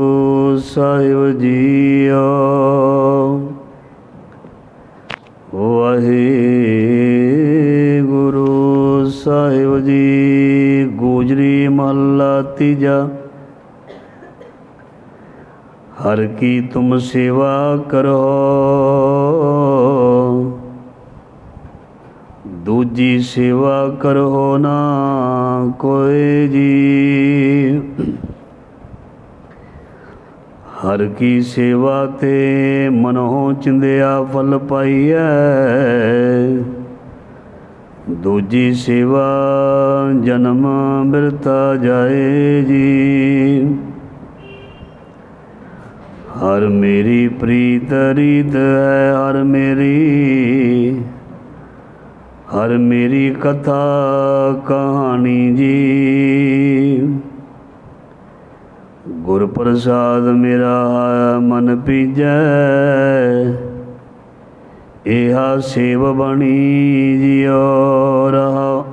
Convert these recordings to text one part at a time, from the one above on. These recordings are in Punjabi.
ਗੁਰੂ ਸਾਹਿਬ ਜੀਓ ਵਾਹਿਗੁਰੂ ਸਾਹਿਬ ਜੀ, ਗੋਜਰੀ ਮਹੱਲਾ ਤੀਜਾ। ਹਰ ਕੀ ਤੁਮ ਸੇਵਾ ਕਰੋ। ਦੂਜੀ ਸੇਵਾ ਕਰੋ ਨਾ ਕੋਈ ਜੀ। ਹਰ ਕੀ ਸੇਵਾ ਤੇ ਮਨੋਂ ਚਿੰਦਿਆ ਫਲ ਪਾਈਐ। ਦੂਜੀ ਸੇਵਾ ਜਨਮ ਬਿਰਤਾ ਜਾਏ ਜੀ। ਹਰ ਮੇਰੀ ਪ੍ਰੀਤ ਰੀਤ ਹੈ ਹਰ ਮੇਰੀ। ਹਰ ਮੇਰੀ ਕਥਾ ਕਹਾਣੀ ਜੀ। ਗੁਰ ਪ੍ਰਸਾਦ ਮੇਰਾ ਮਨ ਪੀਜੈ। ਇਹਾ ਸੇਵ ਬਣੀ ਜਿਉ ਰਹਾ।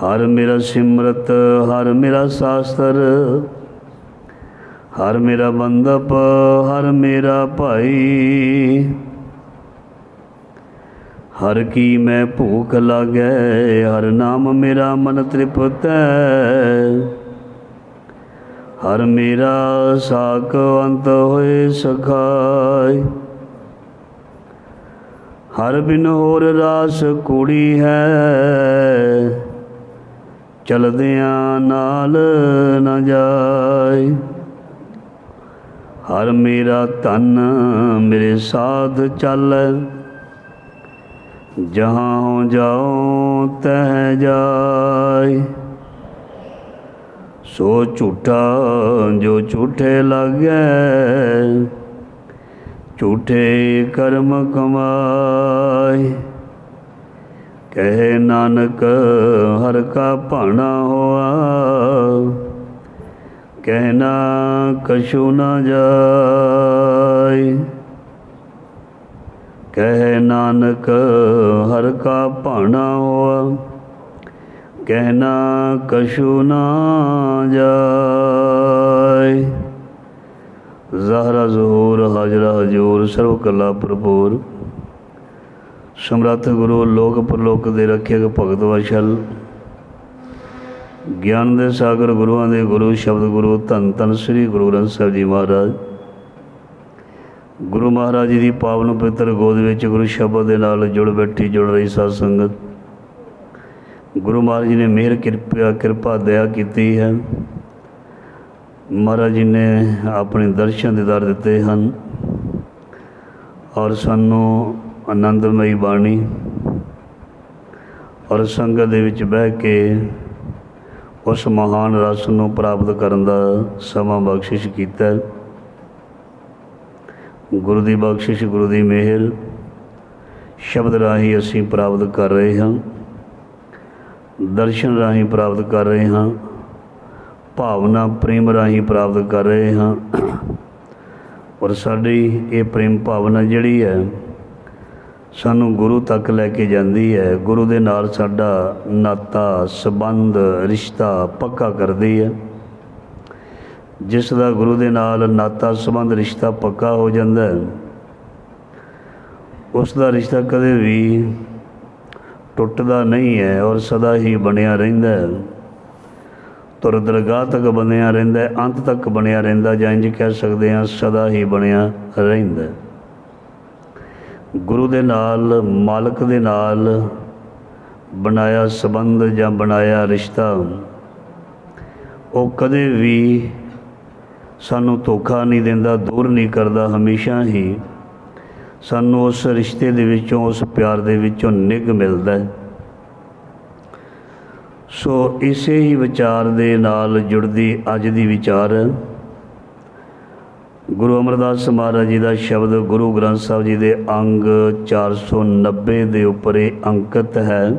ਹਰ ਮੇਰਾ ਸਿਮਰਤ, ਹਰ ਮੇਰਾ ਸਾਸਤਰ, ਹਰ ਮੇਰਾ ਬੰਦਪ, ਹਰ ਮੇਰਾ ਭਾਈ। ਹਰ ਕੀ ਮੈਂ ਭੂਖ ਲਾਗੈ, ਹਰ ਨਾਮ ਮੇਰਾ ਮਨ ਤ੍ਰਿਪਤੈ। ਹਰ ਮੇਰਾ ਸਾਕ ਹੋਏ ਸਖਾਇ ਹਰ ਬਿਨ ਹੋਰ ਰਾਸ ਕੂੜੀ ਹੈ। ਚਲਦਿਆਂ ਨਾਲ ਨਾ ਜਾਏ। ਹਰ ਮੇਰਾ ਤਨ ਮੇਰੇ ਸਾਧ ਚੱਲ। ਜਹਾਂ ਹੋ ਜਾਉ ਤਹ ਜਾਏ। ਸੋ ਝੂਠਾ ਜੋ ਝੂਠੇ ਲੱਗੈ, ਝੂਠੇ ਕਰਮ ਕਮਾਏ। ਕਹਿ ਨਾਨਕ, ਹਰ ਕਾ ਭਾਣਾ ਹੋਆ। ਕਹਿਣਾ ਕਛੂ ਨਾ ਜਾਏ। ਕਹੇ ਨਾਨਕ, ਹਰ ਕਾ ਭਾਣਾ ਹੋਆ। ਕਹਿਣਾ ਕਸ਼ੂ ਨਾ ਜਾਏ। ਜ਼ਹਰਾ ਜ਼ਹੂਰ, ਹਾਜਰਾ ਹਜੂਰ, ਸਰਵ ਕਲਾ ਭਰਪੂਰ। ਸਮਰੱਥ ਗੁਰੂ, ਲੋਕ ਪਰਲੋਕ ਦੇ ਰੱਖਿਅਕ ਭਗਤ ਵਸ਼ਲ। ਗਿਆਨ ਦੇ ਸਾਗਰ ਗੁਰੂਆਂ ਦੇ ਗੁਰੂ, ਸ਼ਬਦ ਗੁਰੂ, ਧੰਨ ਧੰਨ ਸ੍ਰੀ ਗੁਰੂ ਗ੍ਰੰਥ ਸਾਹਿਬ ਜੀ ਮਹਾਰਾਜ। ਗੁਰੂ ਮਹਾਰਾਜ ਜੀ ਦੀ ਪਾਵਨ ਪਵਿੱਤਰ ਗੋਦ ਵਿੱਚ ਗੁਰੂ ਸ਼ਬਦ ਦੇ ਨਾਲ ਜੁੜ ਬੈਠੀ ਜੁੜ ਰਹੀ ਸਾਧ ਸੰਗਤ। ਗੁਰੂ ਮਹਾਰਾਜ ਜੀ ਨੇ ਮਿਹਰ, ਕਿਰਪਾ ਕਿਰਪਾ, ਦਇਆ ਕੀਤੀ ਹੈ। ਮਹਾਰਾਜ ਜੀ ਨੇ ਆਪਣੇ ਦਰਸ਼ਨ ਦੀਦਾਰ ਦਿੱਤੇ ਹਨ ਔਰ ਸਾਨੂੰ ਆਨੰਦਮਈ ਬਾਣੀ ਔਰ ਸੰਗਤ ਦੇ ਵਿੱਚ ਬਹਿ ਕੇ ਉਸ ਮਹਾਨ ਰਸ ਨੂੰ ਪ੍ਰਾਪਤ ਕਰਨ ਦਾ ਸਮਾਂ ਬਖਸ਼ਿਸ਼ ਕੀਤਾ। ਗੁਰੂ ਦੀ ਬਖਸ਼ਿਸ਼, ਗੁਰੂ ਦੀ ਮਿਹਰ ਸ਼ਬਦ ਰਾਹੀਂ ਅਸੀਂ ਪ੍ਰਾਪਤ ਕਰ ਰਹੇ ਹਾਂ। ਦਰਸ਼ਨ ਰਾਹੀਂ ਪ੍ਰਾਪਤ ਕਰ ਰਹੇ ਹਾਂ, ਭਾਵਨਾ ਪ੍ਰੇਮ ਰਾਹੀਂ ਪ੍ਰਾਪਤ ਕਰ ਰਹੇ ਹਾਂ। ਔਰ ਸਾਡੀ ਇਹ ਪ੍ਰੇਮ ਭਾਵਨਾ ਜਿਹੜੀ ਹੈ, ਸਾਨੂੰ ਗੁਰੂ ਤੱਕ ਲੈ ਕੇ ਜਾਂਦੀ ਹੈ। ਗੁਰੂ ਦੇ ਨਾਲ ਸਾਡਾ ਨਾਤਾ, ਸਬੰਧ, ਰਿਸ਼ਤਾ ਪੱਕਾ ਕਰਦੀ ਹੈ। ਜਿਸ ਦਾ ਗੁਰੂ ਦੇ ਨਾਲ ਨਾਤਾ, ਸਬੰਧ, ਰਿਸ਼ਤਾ ਪੱਕਾ ਹੋ ਜਾਂਦਾ ਹੈ, ਉਸ ਦਾ ਰਿਸ਼ਤਾ ਕਦੇ ਵੀ ਟੁੱਟਦਾ ਨਹੀਂ ਹੈ ਔਰ ਸਦਾ ਹੀ ਬਣਿਆ ਰਹਿੰਦਾ ਹੈ। ਤੁਰ ਦਰਗਾਹ ਤੱਕ ਬਣਿਆ ਰਹਿੰਦਾ ਅੰਤ ਤੱਕ ਬਣਿਆ ਰਹਿੰਦਾ ਜਾਂ ਇੰਜ ਕਹਿ ਸਕਦੇ ਹਾਂ ਸਦਾ ਹੀ ਬਣਿਆ ਰਹਿੰਦਾ ਗੁਰੂ ਦੇ ਨਾਲ, ਮਾਲਕ ਦੇ ਨਾਲ ਬਣਾਇਆ ਸਬੰਧ ਜਾਂ ਬਣਾਇਆ ਰਿਸ਼ਤਾ, ਉਹ ਕਦੇ ਵੀ ਸਾਨੂੰ ਧੋਖਾ ਨਹੀਂ ਦਿੰਦਾ, ਦੂਰ ਨਹੀਂ ਕਰਦਾ, ਹਮੇਸ਼ਾ ਹੀ ਸਾਨੂੰ ਉਸ ਰਿਸ਼ਤੇ ਦੇ ਵਿੱਚੋਂ, ਉਸ ਪਿਆਰ ਦੇ ਵਿੱਚੋਂ ਨਿੱਘ ਮਿਲਦਾ ਹੈ। ਸੋ ਇਸੇ ਹੀ ਵਿਚਾਰ ਦੇ ਨਾਲ ਜੁੜਦੀ ਅੱਜ ਦੀ ਵਿਚਾਰ। ਗੁਰੂ ਅਮਰਦਾਸ ਮਹਾਰਾਜ ਜੀ ਦਾ ਸ਼ਬਦ ਗੁਰੂ ਗ੍ਰੰਥ ਸਾਹਿਬ ਜੀ ਦੇ ਅੰਗ 490 ਦੇ ਉੱਪਰ ਇਹ ਅੰਕਿਤ ਹੈ।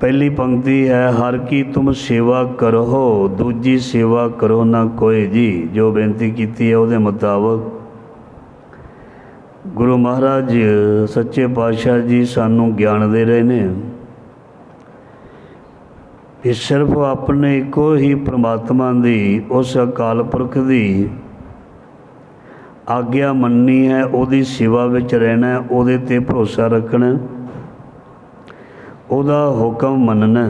ਪਹਿਲੀ ਪੰਕਤੀ ਹੈ, ਹਰ ਕੀ ਤੁਮ ਸੇਵਾ ਕਰੋ ਦੂਜੀ ਸੇਵਾ ਕਰੋ ਨਾ ਕੋਈ ਜੀ। ਜੋ ਬੇਨਤੀ ਕੀਤੀ ਹੈ ਉਹਦੇ ਮੁਤਾਬਕ ਗੁਰੂ ਮਹਾਰਾਜ, ਸੱਚੇ ਪਾਤਸ਼ਾਹ ਜੀ ਸਾਨੂੰ ਗਿਆਨ ਦੇ ਰਹੇ ਨੇ। ਕਿ ਸਿਰਫ ਆਪਣੇ ਇੱਕੋ ਹੀ ਪ੍ਰਮਾਤਮਾ ਦੀ, ਉਸ ਅਕਾਲ ਪੁਰਖ ਦੀ ਆਗਿਆ ਮੰਨਣੀ ਹੈ, ਉਹਦੀ ਸੇਵਾ ਵਿੱਚ ਰਹਿਣਾ, ਉਹਦੇ ਤੇ ਭਰੋਸਾ ਰੱਖਣਾ, ਉਹਦਾ ਹੁਕਮ ਮੰਨਣਾ।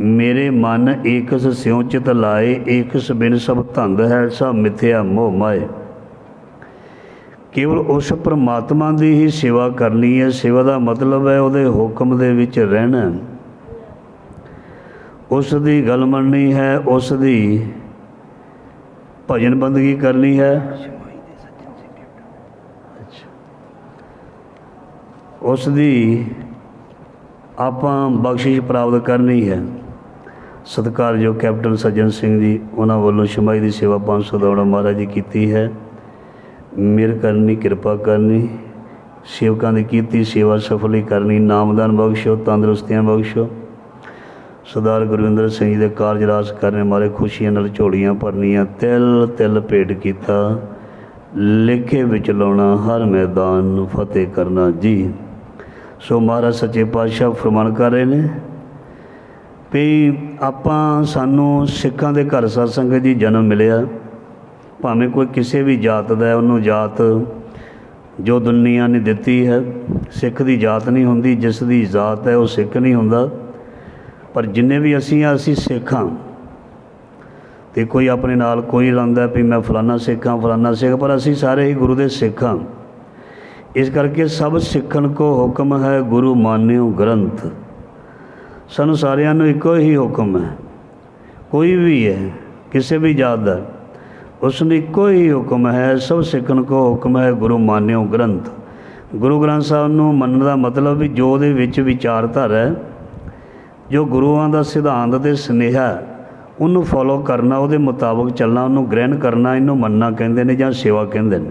ਮੇਰੇ ਮਨ ਏਕਸ ਸਿਉ ਚਿਤ ਲਾਏ, ਏਕਸ ਬਿਨ ਸਭ ਧੰਦ ਹੈ, ਸਭ ਮਿਥਿਆ ਮੋਹ ਮਾਏ। ਕੇਵਲ ਉਸ ਪਰਮਾਤਮਾ ਦੀ ਹੀ ਸੇਵਾ ਕਰਨੀ ਹੈ। ਸੇਵਾ ਦਾ ਮਤਲਬ ਹੈ ਉਹਦੇ ਹੁਕਮ ਦੇ ਵਿੱਚ ਰਹਿਣਾ। ਉਸ ਦੀ ਗੱਲ ਮੰਨਣੀ ਹੈ, ਉਸ ਦੀ ਭਜਨ ਬੰਦਗੀ ਕਰਨੀ ਹੈ। ਉਸ ਦੀ ਆਪਾਂ ਬਖਸ਼ਿਸ਼ ਪ੍ਰਾਪਤ ਕਰਨੀ ਹੈ। ਸਤਿਕਾਰਯੋਗ ਕੈਪਟਨ ਸੱਜਣ ਸਿੰਘ ਜੀ, ਉਹਨਾਂ ਵੱਲੋਂ ਸ਼ਮਾਈ ਦੀ ਸੇਵਾ 500 ਦੌੜਾ ਮਹਾਰਾਜ ਜੀ ਕੀਤੀ ਹੈ। ਮਿਹਰ ਕਰਨੀ, ਕਿਰਪਾ ਕਰਨੀ, ਸੇਵਕਾਂ ਦੀ ਕੀਤੀ, ਸੇਵਾ ਸਫਲੀ ਕਰਨੀ। ਨਾਮਦਾਨ ਬਖਸ਼ੋ, ਤੰਦਰੁਸਤੀਆਂ ਬਖਸ਼ੋ। ਸਰਦਾਰ ਗੁਰਵਿੰਦਰ ਸਿੰਘ ਜੀ ਦੇ ਕਾਰਜ ਰਾਸ ਕਰਨੇ ਮਾਰੇ ਖੁਸ਼ੀਆਂ ਨਾਲ ਝੋਲੀਆਂ ਭਰਨੀਆਂ, ਤਿਲ ਤਿਲ ਭੇਟ ਕੀਤਾ। ਲਿਖੇ ਵਿੱਚ ਲਾਉਣਾ, ਹਰ ਮੈਦਾਨ ਨੂੰ ਫਤਿਹ ਕਰਨਾ। ਜੀ, ਸੋ ਮਹਾਰਾਜ ਸੱਚੇ ਪਾਤਸ਼ਾਹ ਫਰਮਾਨ ਕਰ ਰਹੇ ਨੇ ਵੀ ਆਪਾਂ ਸਾਨੂੰ ਸਿੱਖਾਂ ਦੇ ਘਰ ਸਾਧ ਜੀ ਜਨਮ ਮਿਲਿਆ। ਭਾਵੇਂ ਕੋਈ ਕਿਸੇ ਵੀ ਜਾਤ ਦਾ ਹੈ, ਉਹਨੂੰ ਜਾਤ ਜੋ ਦੁਨੀਆ ਨੇ ਦਿੱਤੀ ਹੈ, ਸਿੱਖ ਦੀ ਜਾਤ ਨਹੀਂ ਹੁੰਦੀ, ਜਿਸ ਦੀ ਜਾਤ ਹੈ, ਉਹ ਸਿੱਖ ਨਹੀਂ ਹੁੰਦਾ। ਪਰ ਜਿੰਨੇ ਵੀ ਅਸੀਂ ਆ, ਅਸੀਂ ਸਿੱਖ ਹਾਂ। ਤੇ ਕੋਈ ਆਪਣੇ ਨਾਲ ਕੋਈ ਲਾਂਦਾ ਵੀ ਮੈਂ ਫਲਾਨਾ ਸਿੱਖ ਹਾਂ, ਫਲਾਨਾ ਸਿੱਖ, ਪਰ ਅਸੀਂ ਸਾਰੇ ਹੀ ਗੁਰੂ ਦੇ ਸਿੱਖ ਹਾਂ। ਇਸ ਕਰਕੇ ਸਭ ਸਿੱਖਣ ਕੋ ਹੁਕਮ ਹੈ, ਗੁਰੂ ਮਾਨਿਓ ਗ੍ਰੰਥ। ਸਾਨੂੰ ਸਾਰਿਆਂ ਨੂੰ ਇੱਕੋ ਹੀ ਹੁਕਮ ਹੈ। ਕੋਈ ਵੀ ਹੈ, ਕਿਸੇ ਵੀ ਜਾਤ ਦਾ ਉਸ ਨੂੰ ਇੱਕੋ ਹੀ ਹੁਕਮ ਹੈ, ਸਭ ਸਿੱਖਣ ਕੋ ਹੁਕਮ ਹੈ ਗੁਰੂ ਮਾਨਿਓ ਗ੍ਰੰਥ। ਗੁਰੂ ਗ੍ਰੰਥ ਸਾਹਿਬ ਨੂੰ ਮੰਨਣ ਦਾ ਮਤਲਬ ਵੀ ਜੋ ਉਹਦੇ ਵਿੱਚ ਵਿਚਾਰਧਾਰਾ ਹੈ, ਜੋ ਗੁਰੂਆਂ ਦਾ ਸਿਧਾਂਤ ਤੇ ਸੁਨੇਹਾ ਉਹਨੂੰ ਫੋਲੋ ਕਰਨਾ, ਉਹਦੇ ਮੁਤਾਬਕ ਚੱਲਣਾ, ਉਹਨੂੰ ਗ੍ਰਹਿਣ ਕਰਨਾ, ਇਹਨੂੰ ਮੰਨਣਾ ਕਹਿੰਦੇ ਨੇ ਜਾਂ ਸੇਵਾ ਕਹਿੰਦੇ ਨੇ।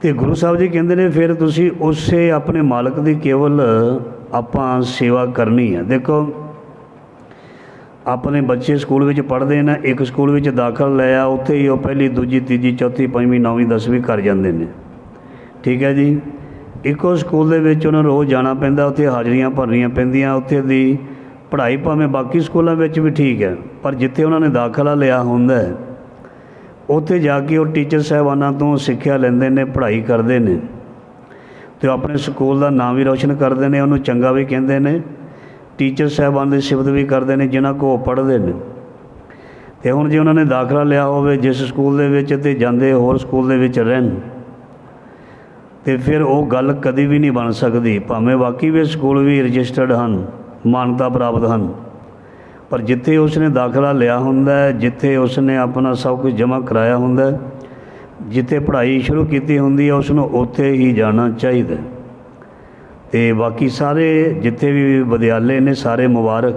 ਤੇ ਗੁਰੂ ਸਾਹਿਬ ਜੀ ਕਹਿੰਦੇ ਨੇ, ਫਿਰ ਤੁਸੀਂ ਉਸੇ ਆਪਣੇ ਮਾਲਕ ਦੀ ਕੇਵਲ ਆਪਾਂ ਸੇਵਾ ਕਰਨੀ ਹੈ। ਦੇਖੋ ਆਪਣੇ ਬੱਚੇ ਸਕੂਲ ਵਿੱਚ ਪੜ੍ਹਦੇ ਨੇ, ਇੱਕ ਸਕੂਲ ਵਿੱਚ ਦਾਖਲ ਲਿਆ ਉੱਥੇ ਹੀ ਉਹ ਪਹਿਲੀ, ਦੂਜੀ, ਤੀਜੀ, ਚੌਥੀ, ਪੰਜਵੀਂ, ਨੌਵੀਂ, ਦਸਵੀਂ ਕਰ ਜਾਂਦੇ ਨੇ। ਠੀਕ ਹੈ ਜੀ? ਇੱਕੋ ਸਕੂਲ ਦੇ ਵਿੱਚ ਉਹਨਾਂ ਨੂੰ ਰੋਜ਼ ਜਾਣਾ ਪੈਂਦਾ, ਉੱਥੇ ਹਾਜ਼ਰੀਆਂ ਭਰਨੀਆਂ ਪੈਂਦੀਆਂ, ਉੱਥੇ ਦੀ ਪੜ੍ਹਾਈ ਭਾਵੇਂ ਬਾਕੀ ਸਕੂਲਾਂ ਵਿੱਚ ਵੀ ਠੀਕ ਹੈ, ਪਰ ਜਿੱਥੇ ਉਹਨਾਂ ਨੇ ਦਾਖਲਾ ਲਿਆ ਹੁੰਦਾ ਹੈ, ਉੱਥੇ ਜਾ ਕੇ ਉਹ ਟੀਚਰ ਸਾਹਿਬਾਨਾਂ ਤੋਂ ਸਿੱਖਿਆ ਲੈਂਦੇ ਨੇ, ਪੜ੍ਹਾਈ ਕਰਦੇ ਨੇ। ਤੇ ਉਹ ਆਪਣੇ ਸਕੂਲ ਦਾ ਨਾਮ ਵੀ ਰੌਸ਼ਨ ਕਰਦੇ ਨੇ, ਉਹਨੂੰ ਚੰਗਾ ਵੀ ਕਹਿੰਦੇ ਨੇ। ਟੀਚਰ ਸਾਹਿਬਾਨ ਦੀ ਸਿਫਤ ਵੀ ਕਰਦੇ ਨੇ, ਜਿਨ੍ਹਾਂ ਕੋ ਉਹ ਪੜ੍ਹਦੇ ਨੇ ਤੇ ਹੁਣ ਜੇ ਉਹਨਾਂ ਨੇ ਦਾਖਲਾ ਲਿਆ ਹੋਵੇ ਜਿਸ ਸਕੂਲ ਦੇ ਵਿੱਚ ਤੇ ਜਾਂਦੇ ਹੋਰ ਸਕੂਲ ਦੇ ਵਿੱਚ ਰਹਿਣ, ਤੇ ਫਿਰ ਉਹ ਗੱਲ ਕਦੀ ਵੀ ਨਹੀਂ ਬਣ ਸਕਦੀ ਭਾਵੇਂ ਬਾਕੀ ਵੀ ਸਕੂਲ ਵੀ ਰਜਿਸਟਰਡ ਹਨ, ਮਾਨਤਾ ਪ੍ਰਾਪਤ ਹਨ, ਪਰ ਜਿੱਥੇ ਉਸਨੇ ਦਾਖਲਾ ਲਿਆ ਹੁੰਦਾ ਹੈ, ਜਿੱਥੇ ਉਸਨੇ ਆਪਣਾ ਸਭ ਕੁਝ ਜਮ੍ਹਾਂ ਕਰਾਇਆ ਹੁੰਦਾ ਹੈ, ਜਿੱਥੇ ਪੜ੍ਹਾਈ ਸ਼ੁਰੂ ਕੀਤੀ ਹੁੰਦੀ ਹੈ ਉਸ ਨੂੰ ਉੱਥੇ ਹੀ ਜਾਣਾ ਚਾਹੀਦਾ ਹੈ। ਤੇ ਬਾਕੀ ਸਾਰੇ ਜਿੱਥੇ ਵੀ ਵਿਦਿਆਲੇ ਨੇ ਸਾਰੇ ਮੁਬਾਰਕ।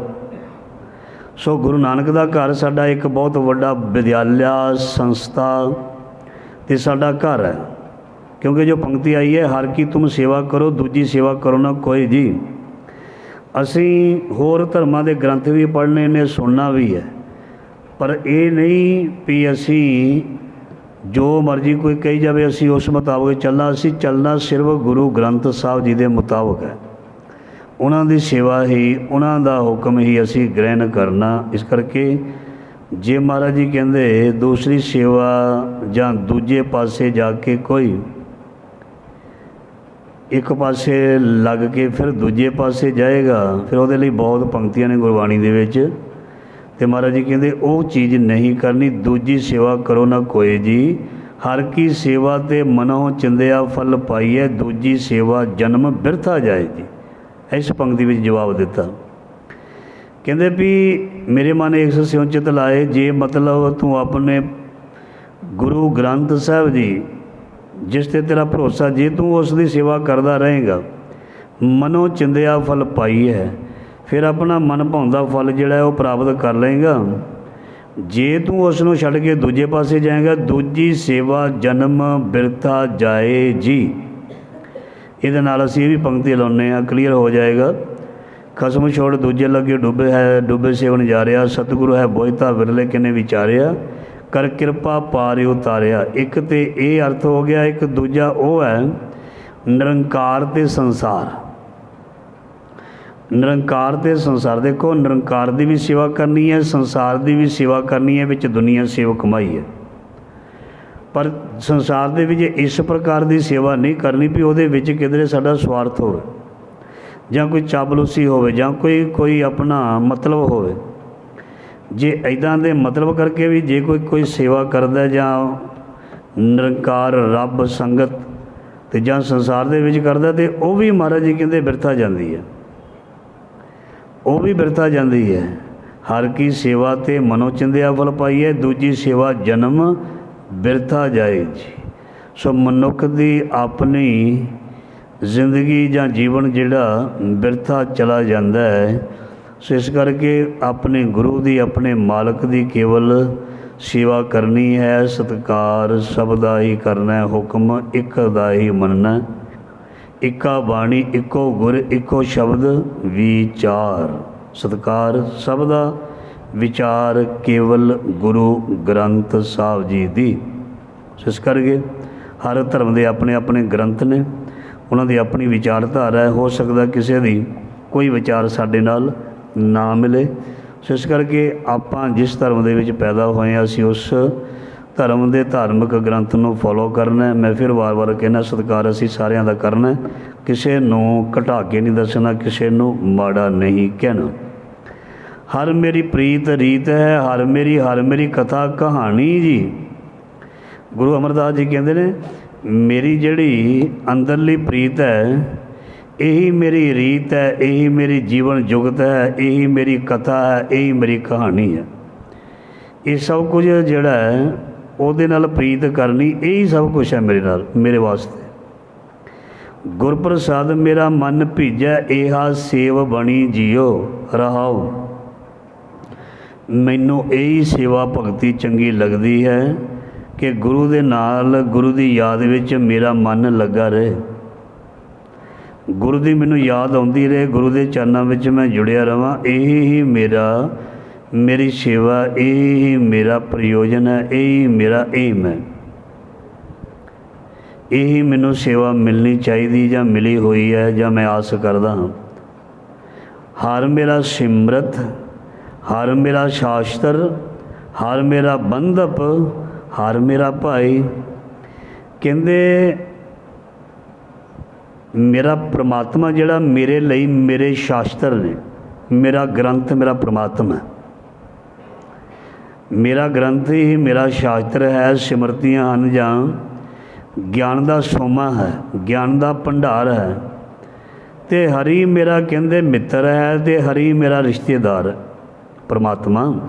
ਸੋ ਗੁਰੂ ਨਾਨਕ ਦਾ ਘਰ ਸਾਡਾ ਇੱਕ ਬਹੁਤ ਵੱਡਾ ਵਿਦਿਆਲਿਆ ਸੰਸਥਾ ਤੇ ਸਾਡਾ ਘਰ ਹੈ। ਕਿਉਂਕਿ ਜੋ ਪੰਕਤੀ ਆਈ ਹੈ, ਹਰ ਕੀ ਤੁਮ ਸੇਵਾ ਕਰੋ, ਦੂਜੀ ਸੇਵਾ ਕਰੋ ਨਾ ਕੋਈ ਜੀ। ਅਸੀਂ ਹੋਰ ਧਰਮਾਂ ਦੇ ਗ੍ਰੰਥ ਵੀ ਪੜ੍ਹਨੇ ਨੇ, ਸੁਣਨਾ ਵੀ ਹੈ। ਪਰ ਇਹ ਨਹੀਂ ਵੀ ਅਸੀਂ ਜੋ ਮਰਜ਼ੀ ਕੋਈ ਕਹੀ ਜਾਵੇ, ਅਸੀਂ ਉਸ ਮੁਤਾਬਕ ਚੱਲਣਾ, ਅਸੀਂ ਚੱਲਣਾ ਸਿਰਫ ਗੁਰੂ ਗ੍ਰੰਥ ਸਾਹਿਬ ਜੀ ਦੇ ਮੁਤਾਬਕ ਹੈ। ਉਹਨਾਂ ਦੀ ਸੇਵਾ ਹੀ, ਉਹਨਾਂ ਦਾ ਹੁਕਮ ਹੀ ਅਸੀਂ ਗ੍ਰਹਿਣ ਕਰਨਾ। ਇਸ ਕਰਕੇ ਜੇ ਮਹਾਰਾਜ ਜੀ ਕਹਿੰਦੇ, ਦੂਸਰੀ ਸੇਵਾ ਜਾਂ ਦੂਜੇ ਪਾਸੇ ਜਾ ਕੇ ਕੋਈ ਇੱਕ ਪਾਸੇ ਲੱਗ ਕੇ ਫਿਰ ਦੂਜੇ ਪਾਸੇ ਜਾਏਗਾ, ਫਿਰ ਉਹਦੇ ਲਈ ਬਹੁਤ ਪੰਕਤੀਆਂ ਨੇ ਗੁਰਬਾਣੀ ਦੇ ਵਿੱਚ। ਤੇ ਮਹਾਰਾਜ ਜੀ ਕਹਿੰਦੇ, ਉਹ ਚੀਜ਼ ਨਹੀਂ ਕਰਨੀ, ਦੂਜੀ ਸੇਵਾ ਕਰੋ ਨਾ ਕੋਈ ਜੀ। ਹਰ ਕੀ ਸੇਵਾ ਤੇ ਮਨੋਂ ਚਿੰਦਿਆ ਫਲ ਪਾਈਏ, ਦੂਜੀ ਸੇਵਾ ਜਨਮ ਬਿਰਥਾ ਜਾਏ ਜੀ। ਇਸ ਪੰਕਤੀ ਵਿੱਚ ਜਵਾਬ ਦਿੱਤਾ। ਕਹਿੰਦੇ ਵੀ, ਮੇਰੇ ਮਨ ਇੱਕ ਸਿਉ ਚਿਤ ਲਾਏ, ਜੇ ਮਤਲਬ ਤੂੰ ਆਪਣੇ ਗੁਰੂ ਗ੍ਰੰਥ ਸਾਹਿਬ ਜੀ, ਜਿਸ ਤੇ ਤੇਰਾ ਭਰੋਸਾ, ਜੇ ਤੂੰ ਉਸ ਦੀ ਸੇਵਾ ਕਰਦਾ ਰਹੇਗਾ, ਮਨੋ ਚਿੰਦਿਆ ਫਲ ਪਾਈ ਹੈ ਫਿਰ ਆਪਣਾ ਮਨ ਭਾਉਂਦਾ ਫਲ ਜਿਹੜਾ ਉਹ ਪ੍ਰਾਪਤ ਕਰ ਲਏਗਾ। ਜੇ ਤੂੰ ਉਸ ਨੂੰ ਛੱਡ ਕੇ ਦੂਜੇ ਪਾਸੇ ਜਾਏਗਾ, ਦੂਜੀ ਸੇਵਾ ਜਨਮ ਬਿਰਥਾ ਜਾਏ ਜੀ। ਇਹਦੇ ਨਾਲ ਅਸੀਂ ਇਹ ਵੀ ਪੰਕਤੀ ਲਾਉਨੇ ਆ ਕਲੀਅਰ ਹੋ ਜਾਏਗਾ। ਖਸਮ ਛੋੜ ਦੂਜੇ ਲੱਗੇ ਡੁੱਬੇ ਹੈ, ਡੁੱਬੇ ਸੇਵਨ ਜਾ ਰਿਹਾ, ਸਤਿਗੁਰੂ ਹੈ ਬੋਇਤਾ ਵਿਰਲੇ ਕਿਨੇ ਵਿਚਾਰਿਆ। ਕਰ ਕਿਰਪਾ ਪਾਰੇ ਉਤਾਰਿਆ। ਇੱਕ ਤੇ ਇਹ ਅਰਥ ਹੋ ਗਿਆ, ਇੱਕ ਦੂਜਾ ਉਹ ਹੈ, ਨਿਰੰਕਾਰ ਤੇ ਸੰਸਾਰ। ਨਿਰੰਕਾਰ ਤੇ ਸੰਸਾਰ, ਦੇਖੋ ਨਿਰੰਕਾਰ ਦੀ ਵੀ ਸੇਵਾ ਕਰਨੀ ਹੈ, ਸੰਸਾਰ ਦੀ ਵੀ ਸੇਵਾ ਕਰਨੀ ਹੈ, ਵਿੱਚ ਦੁਨੀਆ ਸੇਵ ਕਮਾਈ ਹੈ। ਪਰ ਸੰਸਾਰ ਦੇ ਵਿੱਚ ਇਸ ਪ੍ਰਕਾਰ ਦੀ ਸੇਵਾ ਨਹੀਂ ਕਰਨੀ, ਵੀ ਉਹਦੇ ਵਿੱਚ ਕਿਧਰੇ ਸਾਡਾ ਸਵਾਰਥ ਹੋਵੇ, ਜਾਂ ਕੋਈ ਚਾਪਲੂਸੀ ਹੋਵੇ, ਜਾਂ ਕੋਈ ਕੋਈ ਆਪਣਾ ਮਤਲਬ ਹੋਵੇ, ਜੇ ਐਦਾਂ ਦੇ ਮਤਲਬ ਕਰਕੇ ਵੀ ਜੇ ਕੋਈ ਕੋਈ ਸੇਵਾ ਕਰਦਾ ਜਾਂ ਨਿਰੰਕਾਰ ਰੱਬ ਸੰਗਤ, ਤੇ ਜਾਂ ਸੰਸਾਰ ਦੇ ਵਿੱਚ ਕਰਦਾ ਤੇ ਉਹ ਵੀ ਮਹਾਰਾਜ ਜੀ ਕਹਿੰਦੇ ਬਿਰਥਾ ਜਾਂਦੀ ਹੈ। ਉਹ ਵੀ ਬਿਰਥਾ ਜਾਂਦੀ ਹੈ। ਹਰ ਕੀ ਸੇਵਾ ਤੇ ਮਨੋ ਚਿੰਦਿਆ ਫਲ ਪਾਈਏ, ਦੂਜੀ ਸੇਵਾ ਜਨਮ ਬਿਰਥਾ ਜਾਏ ਜੀ। ਸੋ ਮਨੁੱਖ ਦੀ ਆਪਣੀ ਜ਼ਿੰਦਗੀ ਜਾਂ ਜੀਵਨ ਜਿਹੜਾ ਬਿਰਥਾ ਚਲਾ ਜਾਂਦਾ ਹੈ, ਸੋ ਇਸ ਕਰਕੇ ਆਪਣੇ ਗੁਰੂ ਦੀ, ਆਪਣੇ ਮਾਲਕ ਦੀ ਕੇਵਲ ਸੇਵਾ ਕਰਨੀ ਹੈ। ਸਤਕਾਰ ਸਭ ਦਾ ਹੀ ਕਰਨਾ ਹੁਕਮ ਇੱਕ ਦਾ ਹੀ ਮੰਨਣਾ ਇੱਕਾ ਬਾਣੀ, ਇੱਕੋ ਗੁਰ, ਇੱਕੋ ਸ਼ਬਦ, ਵਿਚਾਰ। ਸਤਕਾਰ ਸਭ ਦਾ, ਵਿਚਾਰ ਕੇਵਲ ਗੁਰੂ ਗ੍ਰੰਥ ਸਾਹਿਬ ਜੀ ਦੀ। ਸੋ ਇਸ ਕਰਕੇ ਹਰ ਧਰਮ ਦੇ ਆਪਣੇ ਆਪਣੇ ਗ੍ਰੰਥ ਨੇ। ਉਹਨਾਂ ਦੀ ਆਪਣੀ ਵਿਚਾਰਧਾਰਾ ਹੈ। ਹੋ ਸਕਦਾ ਕਿਸੇ ਦੀ ਕੋਈ ਵਿਚਾਰ ਸਾਡੇ ਨਾਲ ਨਾ ਮਿਲੇ। ਸੋ ਇਸ ਕਰਕੇ ਆਪਾਂ ਜਿਸ ਧਰਮ ਦੇ ਵਿੱਚ ਪੈਦਾ ਹੋਏ ਹਾਂ, ਅਸੀਂ ਉਸ ਧਰਮ ਦੇ ਧਾਰਮਿਕ ਗ੍ਰੰਥ ਨੂੰ ਫੋਲੋ ਕਰਨਾ ਮੈਂ ਫਿਰ ਵਾਰ-ਵਾਰ ਕਹਿੰਦਾ, ਸਤਿਕਾਰ ਅਸੀਂ ਸਾਰਿਆਂ ਦਾ ਕਰਨਾ ਕਿਸੇ ਨੂੰ ਘਟਾ ਕੇ ਨਹੀਂ ਦੱਸਣਾ, ਕਿਸੇ ਨੂੰ ਮਾੜਾ ਨਹੀਂ ਕਹਿਣਾ। ਹਰ ਮੇਰੀ ਪ੍ਰੀਤ ਰੀਤ ਹੈ, ਹਰ ਮੇਰੀ ਹਰ ਮੇਰੀ ਕਥਾ ਕਹਾਣੀ ਜੀ। ਗੁਰੂ ਅਮਰਦਾਸ ਜੀ ਕਹਿੰਦੇ ਨੇ, ਮੇਰੀ ਜਿਹੜੀ ਅੰਦਰਲੀ ਪ੍ਰੀਤ ਹੈ, ਇਹੀ ਮੇਰੀ ਰੀਤ ਹੈ, ਇਹੀ ਮੇਰੀ ਜੀਵਨ ਜੁਗਤ ਹੈ, ਇਹੀ ਮੇਰੀ ਕਥਾ ਹੈ, ਇਹੀ ਮੇਰੀ ਕਹਾਣੀ ਹੈ। ਇਹ ਸਭ ਕੁਝ ਜਿਹੜਾ ਹੈ ਉਹਦੇ ਨਾਲ ਪ੍ਰੀਤ ਕਰਨੀ, ਇਹੀ ਸਭ ਕੁਝ ਹੈ ਮੇਰੇ ਨਾਲ, ਮੇਰੇ ਵਾਸਤੇ। ਗੁਰਪ੍ਰਸਾਦ, ਮੇਰਾ ਮਨ ਭੀਜੈ ਇਹਾ ਸੇਵ ਬਣੀ ਜਿਉ ਰਹਾਉ। ਮੈਨੂੰ ਇਹੀ ਸੇਵਾ ਭਗਤੀ ਚੰਗੀ ਲੱਗਦੀ ਹੈ ਕਿ ਗੁਰੂ ਦੇ ਨਾਲ, ਗੁਰੂ ਦੀ ਯਾਦ ਵਿੱਚ ਮੇਰਾ ਮਨ ਲੱਗਾ ਰਹੇ। ਗੁਰੂ ਦੀ ਮੈਨੂੰ ਯਾਦ ਆਉਂਦੀ ਰਹੇ, ਗੁਰੂ ਦੇ ਚਰਨਾਂ ਵਿੱਚ ਮੈਂ ਜੁੜਿਆ ਰਵਾਂ, ਇਹ ਹੀ ਮੇਰਾ ਮੇਰੀ ਸੇਵਾ ਇਹ ਹੀ ਮੇਰਾ ਪ੍ਰਯੋਜਨ ਹੈ, ਇਹ ਹੀ ਮੇਰਾ ਏਮ ਹੈ। ਇਹ ਹੀ ਮੈਨੂੰ ਸੇਵਾ ਮਿਲਣੀ ਚਾਹੀਦੀ ਜਾਂ ਮਿਲੀ ਹੋਈ ਹੈ ਜਾਂ ਮੈਂ ਆਸ ਕਰਦਾ ਹਾਂ। ਹਰ ਮੇਰਾ ਸਿਮਰਤ, ਹਰ ਮੇਰਾ ਸ਼ਾਸਤਰ, ਹਰ ਮੇਰਾ ਬੰਧਪ, ਹਰ ਮੇਰਾ ਭਾਈ। ਕਹਿੰਦੇ, ਮੇਰਾ ਪ੍ਰਮਾਤਮਾ ਜਿਹੜਾ ਮੇਰੇ ਲਈ ਮੇਰੇ ਸ਼ਾਸਤਰ ਨੇ, ਮੇਰਾ ਗ੍ਰੰਥ ਮੇਰਾ ਪ੍ਰਮਾਤਮਾ ਮੇਰਾ ਗ੍ਰੰਥ ਹੀ ਮੇਰਾ ਸ਼ਾਸਤਰ ਹੈ, ਸਿਮਰਤੀਆਂ ਹਨ ਜਾਂ ਗਿਆਨ ਦਾ ਸੋਮਾ ਹੈ, ਗਿਆਨ ਦਾ ਭੰਡਾਰ ਹੈ। ਤੇ ਹਰੀ ਮੇਰਾ ਕਹਿੰਦੇ ਮਿੱਤਰ ਹੈ ਤੇ ਹਰੀ ਮੇਰਾ ਰਿਸ਼ਤੇਦਾਰ। ਪਰਮਾਤਮਾ,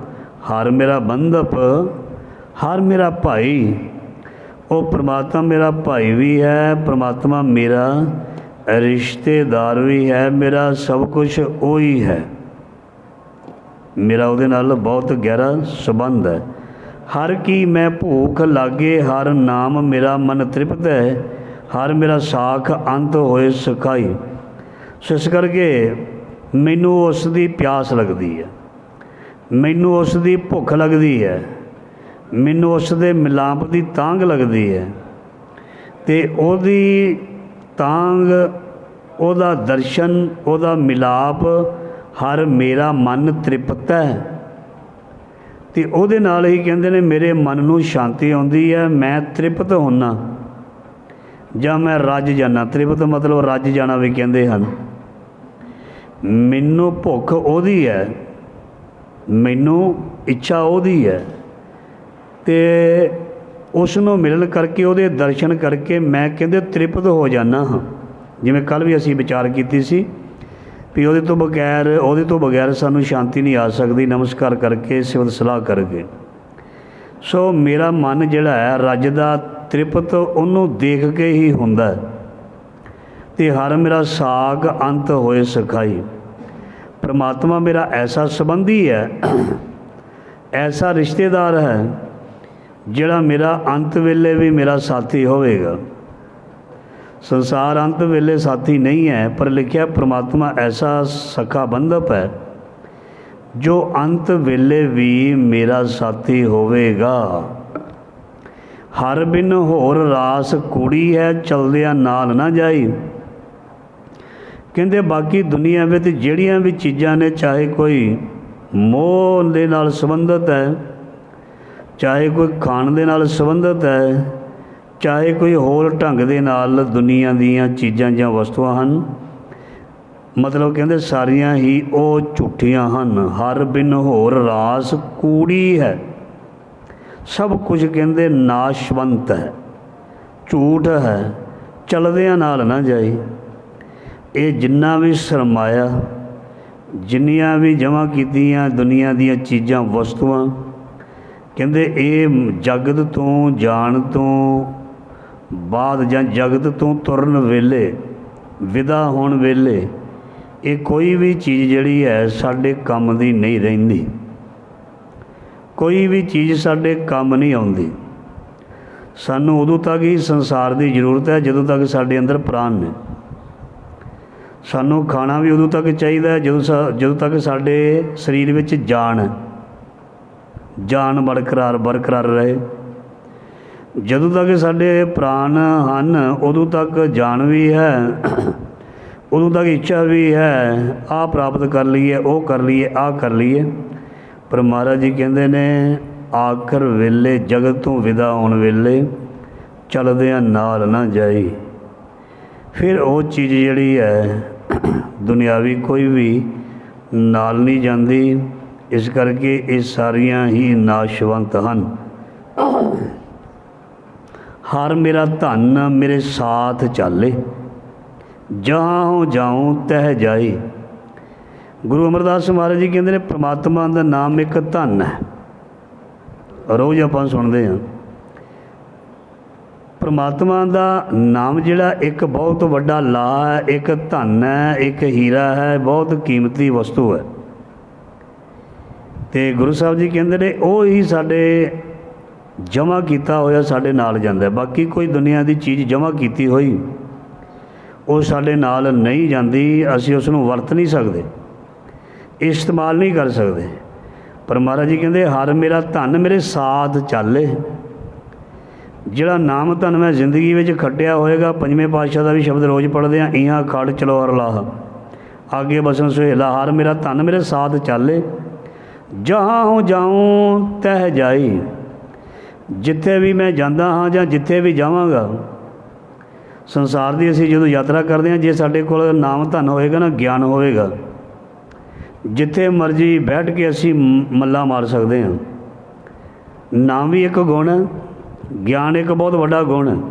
ਹਰ ਮੇਰਾ ਬੰਧਪ, ਹਰ ਮੇਰਾ ਭਾਈ। ਉਹ ਪਰਮਾਤਮਾ ਮੇਰਾ ਭਾਈ ਵੀ ਹੈ, ਪਰਮਾਤਮਾ ਮੇਰਾ ਰਿਸ਼ਤੇਦਾਰ ਵੀ ਹੈ, ਮੇਰਾ ਸਭ ਕੁਝ ਉਹ ਹੀ ਹੈ। ਮੇਰਾ ਉਹਦੇ ਨਾਲ ਬਹੁਤ ਗਹਿਰਾ ਸਬੰਧ ਹੈ। ਹਰ ਕੀ ਮੈਂ ਭੂਖ ਲਾਗੇ, ਹਰ ਨਾਮ ਮੇਰਾ ਮਨ ਤ੍ਰਿਪਤ ਹੈ, ਹਰ ਮੇਰਾ ਸਾਖ ਅੰਤ ਹੋਏ ਸਖਾਈ। ਸੋ ਇਸ ਕਰਕੇ ਮੈਨੂੰ ਉਸ ਦੀ ਪਿਆਸ ਲੱਗਦੀ ਹੈ। ਮੈਨੂੰ ਉਸ ਦੀ ਭੁੱਖ ਲੱਗਦੀ ਹੈ। ਮੈਨੂੰ ਉਸ ਦੇ ਮਿਲਾਪ ਦੀ ਤਾਂਗ ਲੱਗਦੀ ਹੈ। ਤੇ ਉਹਦੀ ਤਾਂਗ ਉਹਦਾ ਦਰਸ਼ਨ, ਉਹਦਾ ਮਿਲਾਪ ਹਰ ਮੇਰਾ ਮਨ ਤ੍ਰਿਪਤ। ਹੈ ਤੇ ਉਹਦੇ ਨਾਲ ਹੀ ਕਹਿੰਦੇ ਨੇ, ਮੇਰੇ ਮਨ ਨੂੰ ਸ਼ਾਂਤੀ ਆਉਂਦੀ ਹੈ, ਮੈਂ ਤ੍ਰਿਪਤ ਹੁੰਨਾ। ਜਾਂ ਮੈਂ ਰੱਜ ਜਾਣਾ ਤ੍ਰਿਪਤ ਮਤਲਬ ਰੱਜ ਜਾਣਾ ਵੀ ਕਹਿੰਦੇ ਹਨ। ਮੈਨੂੰ ਭੁੱਖ ਉਹਦੀ ਹੈ। ਮੈਨੂੰ ਇੱਛਾ ਉਹਦੀ ਹੈ। ਤੇ ਉਸ ਨੂੰ ਮਿਲਣ ਕਰਕੇ, ਉਹਦੇ ਦਰਸ਼ਨ ਕਰਕੇ ਮੈਂ ਕਹਿੰਦੇ ਤ੍ਰਿਪਤ ਹੋ ਜਾਣਾ ਹਾਂ। ਜਿਵੇਂ ਕੱਲ ਵੀ ਅਸੀਂ ਵਿਚਾਰ ਕੀਤੀ ਸੀ ਵੀ ਉਹਦੇ ਤੋਂ ਬਗੈਰ, ਉਹਦੇ ਤੋਂ ਬਗੈਰ ਸਾਨੂੰ ਸ਼ਾਂਤੀ ਨਹੀਂ ਆ ਸਕਦੀ। ਨਮਸਕਾਰ ਕਰਕੇ ਸਿਵਤ ਸਲਾਹ ਕਰਕੇ ਸੋ ਮੇਰਾ ਮਨ ਜਿਹੜਾ ਹੈ, ਰੱਜ ਦਾ ਤ੍ਰਿਪਤ ਉਹਨੂੰ ਦੇਖ ਕੇ ਹੀ ਹੁੰਦਾ ਹੈ। ਤੇ ਹਰ ਮੇਰਾ ਸਾਗ ਅੰਤ ਹੋਏ ਸਖਾਈ। ਪ੍ਰਮਾਤਮਾ ਮੇਰਾ ਐਸਾ ਸੰਬੰਧੀ ਹੈ, ਐਸਾ ਰਿਸ਼ਤੇਦਾਰ ਹੈ, ਜਿਹੜਾ ਮੇਰਾ ਅੰਤ ਵੇਲੇ ਵੀ ਮੇਰਾ ਸਾਥੀ ਹੋਵੇਗਾ। ਸੰਸਾਰ ਅੰਤ ਵੇਲੇ ਸਾਥੀ ਨਹੀਂ ਹੈ, ਪਰ ਲਿਖਿਆ ਪ੍ਰਮਾਤਮਾ ਐਸਾ ਸਖਾ ਬੰਧਪ ਹੈ, ਜੋ ਅੰਤ ਵੇਲੇ ਵੀ ਮੇਰਾ ਸਾਥੀ ਹੋਵੇਗਾ। ਹਰ ਬਿਨ ਹੋਰ ਰਾਸ ਕੁੜੀ ਹੈ, ਚਲਦਿਆਂ ਨਾਲ ਨਾ ਜਾਈ। ਕਹਿੰਦੇ ਬਾਕੀ ਦੁਨੀਆ ਵਿੱਚ ਜਿਹੜੀਆਂ ਵੀ ਚੀਜ਼ਾਂ ਨੇ, ਚਾਹੇ ਕੋਈ ਮੋਹ ਦੇ ਨਾਲ ਸੰਬੰਧਿਤ ਹੈ, ਚਾਹੇ ਕੋਈ ਖਾਣ ਦੇ ਨਾਲ ਸੰਬੰਧਿਤ ਹੈ ਚਾਹੇ ਕੋਈ ਹੋਰ ਢੰਗ ਦੇ ਨਾਲ ਦੁਨੀਆ ਦੀਆਂ ਚੀਜ਼ਾਂ ਜਾਂ ਵਸਤੂਆਂ ਹਨ, ਮਤਲਬ ਕਹਿੰਦੇ ਸਾਰੀਆਂ ਹੀ ਉਹ ਝੂਠੀਆਂ ਹਨ। ਹਰ ਬਿਨ ਹੋਰ ਰਾਸ ਕੂੜੀ ਹੈ। ਸਭ ਕੁਝ ਕਹਿੰਦੇ ਨਾਸ਼ਵੰਤ ਹੈ। ਝੂਠ ਹੈ। ਚਲਦਿਆਂ ਨਾਲ ਨਾ ਜਾਈ। ਇਹ ਜਿੰਨਾ ਵੀ ਸਰਮਾਇਆ, ਜਿੰਨੀਆਂ ਵੀ ਜਮ੍ਹਾਂ ਕੀਤੀਆਂ ਦੁਨੀਆ ਦੀਆਂ ਚੀਜ਼ਾਂ, ਵਸਤੂਆਂ, ਕਹਿੰਦੇ ਇਹ ਜਗਤ ਤੋਂ, ਜਾਣ ਤੋਂ ਬਾਅਦ ਜਾਂ ਜਗਤ ਤੋਂ ਤੁਰਨ ਵੇਲੇ, ਵਿਦਾ ਹੋਣ ਵੇਲੇ, ਇਹ ਕੋਈ ਵੀ ਚੀਜ਼ ਜਿਹੜੀ ਹੈ ਸਾਡੇ ਕੰਮ ਦੀ ਨਹੀਂ ਰਹਿੰਦੀ। ਕੋਈ ਵੀ ਚੀਜ਼ ਸਾਡੇ ਕੰਮ ਨਹੀਂ ਆਉਂਦੀ। ਸਾਨੂੰ ਉਦੋਂ ਤੱਕ ਹੀ ਸੰਸਾਰ ਦੀ ਜ਼ਰੂਰਤ ਹੈ, ਜਦੋਂ ਤੱਕ ਸਾਡੇ ਅੰਦਰ ਪ੍ਰਾਣ ਨੇ। ਸਾਨੂੰ ਖਾਣਾ ਵੀ ਉਦੋਂ ਤੱਕ ਚਾਹੀਦਾ ਹੈ, ਜਦੋਂ ਸਾ- ਜਦੋਂ ਤੱਕ ਸਾਡੇ ਸਰੀਰ ਵਿੱਚ ਜਾਨ ਹੈ। ਜਾਨ ਬਰਕਰਾਰ ਬਰਕਰਾਰ ਰਹੇ। ਜਦੋਂ ਤੱਕ ਸਾਡੇ ਪ੍ਰਾਣ ਹਨ, ਉਦੋਂ ਤੱਕ ਜਾਣ ਵੀ ਹੈ, ਉਦੋਂ ਤੱਕ ਇੱਛਾ ਵੀ ਹੈ, ਆਹ ਪ੍ਰਾਪਤ ਕਰ ਲਈਏ, ਉਹ ਕਰ ਲਈਏ, ਆਹ ਕਰ ਲਈਏ। ਪਰ ਮਹਾਰਾਜ ਜੀ ਕਹਿੰਦੇ ਨੇ, ਆਖਰ ਵੇਲੇ, ਜਗਤ ਤੋਂ ਵਿਦਾ ਹੋਣ ਵੇਲੇ ਚੱਲਦਿਆਂ ਨਾਲ ਨਾ ਜਾਈ। ਫਿਰ ਉਹ ਚੀਜ਼ ਜਿਹੜੀ ਹੈ, ਦੁਨਿਆਵੀ ਕੋਈ ਵੀ ਨਾਲ ਨਹੀਂ ਜਾਂਦੀ। ਇਸ ਕਰਕੇ ਇਹ ਸਾਰੀਆਂ ਹੀ ਨਾਸ਼ਵੰਤ ਹਨ। ਹਰ ਮੇਰਾ ਧਨ ਮੇਰੇ ਸਾਥ ਚਾਲੇ। ਜਹਾਂ ਹੋ ਜਾਉ ਤਹਿ ਜਾਈ ਗੁਰੂ ਅਮਰਦਾਸ ਮਹਾਰਾਜ ਜੀ ਕਹਿੰਦੇ ਨੇ, ਪ੍ਰਮਾਤਮਾ ਦਾ ਨਾਮ ਇੱਕ ਧਨ ਹੈ। ਰੋਜ਼ ਆਪਾਂ ਸੁਣਦੇ ਹਾਂ, ਪ੍ਰਮਾਤਮਾ ਦਾ ਨਾਮ ਜਿਹੜਾ ਇੱਕ ਬਹੁਤ ਵੱਡਾ ਲਾ ਹੈ, ਇੱਕ ਧਨ ਹੈ, ਇੱਕ ਹੀਰਾ ਹੈ, ਬਹੁਤ ਕੀਮਤੀ ਵਸਤੂ ਹੈ। ਤੇ ਗੁਰੂ ਸਾਹਿਬ ਜੀ ਕਹਿੰਦੇ ਨੇ, ਉਹ ਹੀ ਸਾਡੇ ਜਮ੍ਹਾਂ ਕੀਤਾ ਹੋਇਆ ਸਾਡੇ ਨਾਲ ਜਾਂਦਾ ਬਾਕੀ ਕੋਈ ਦੁਨੀਆ ਦੀ ਚੀਜ਼ ਜਮ੍ਹਾਂ ਕੀਤੀ ਹੋਈ, ਉਹ ਸਾਡੇ ਨਾਲ ਨਹੀਂ ਜਾਂਦੀ, ਅਸੀਂ ਉਸ ਨੂੰ ਵਰਤ ਨਹੀਂ ਸਕਦੇ, ਇਸਤੇਮਾਲ ਨਹੀਂ ਕਰ ਸਕਦੇ। ਪਰ ਮਹਾਰਾਜ ਜੀ ਕਹਿੰਦੇ, ਹਰ ਮੇਰਾ ਧਨ ਮੇਰੇ ਸਾਥ ਚੱਲੇ। ਜਿਹੜਾ ਨਾਮ ਧਨ ਮੈਂ ਜ਼ਿੰਦਗੀ ਵਿੱਚ ਖੱਟਿਆ ਹੋਏਗਾ, ਪੰਜਵੇਂ ਪਾਤਸ਼ਾਹ ਦਾ ਵੀ ਸ਼ਬਦ ਰੋਜ਼ ਪੜ੍ਹਦੇ ਆ ਇਹਾਂ ਖੜ ਚਲੋ ਹਰ ਲਾਹ। ਆਗੇ ਬਸਨ ਸੁਹੇਲਾ, ਹਰ ਮੇਰਾ ਧਨ ਮੇਰੇ ਸਾਥ ਚੱਲੇ। ਜਹਾਂ ਹੋ ਜਾਉਂ ਤਹਿ ਜਾਈ। ਜਿੱਥੇ ਵੀ ਮੈਂ ਜਾਂਦਾ ਹਾਂ ਜਾਂ ਜਿੱਥੇ ਵੀ ਜਾਵਾਂਗਾ, ਸੰਸਾਰ ਦੀ ਅਸੀਂ ਜਦੋਂ ਯਾਤਰਾ ਕਰਦੇ ਹਾਂ, ਜੇ ਸਾਡੇ ਕੋਲ ਨਾਮ ਧਨ ਹੋਏਗਾ ਨਾ, ਗਿਆਨ ਹੋਵੇਗਾ। ਜਿੱਥੇ ਮਰਜ਼ੀ ਬੈਠ ਕੇ ਅਸੀਂ ਮ- ਮੱਲਾ ਮਾਰ ਸਕਦੇ ਹਾਂ। ਨਾਮ ਵੀ ਇੱਕ ਗੁਣ ਹੈ, ਗਿਆਨ ਇੱਕ ਬਹੁਤ ਵੱਡਾ ਗੁਣ ਹੈ।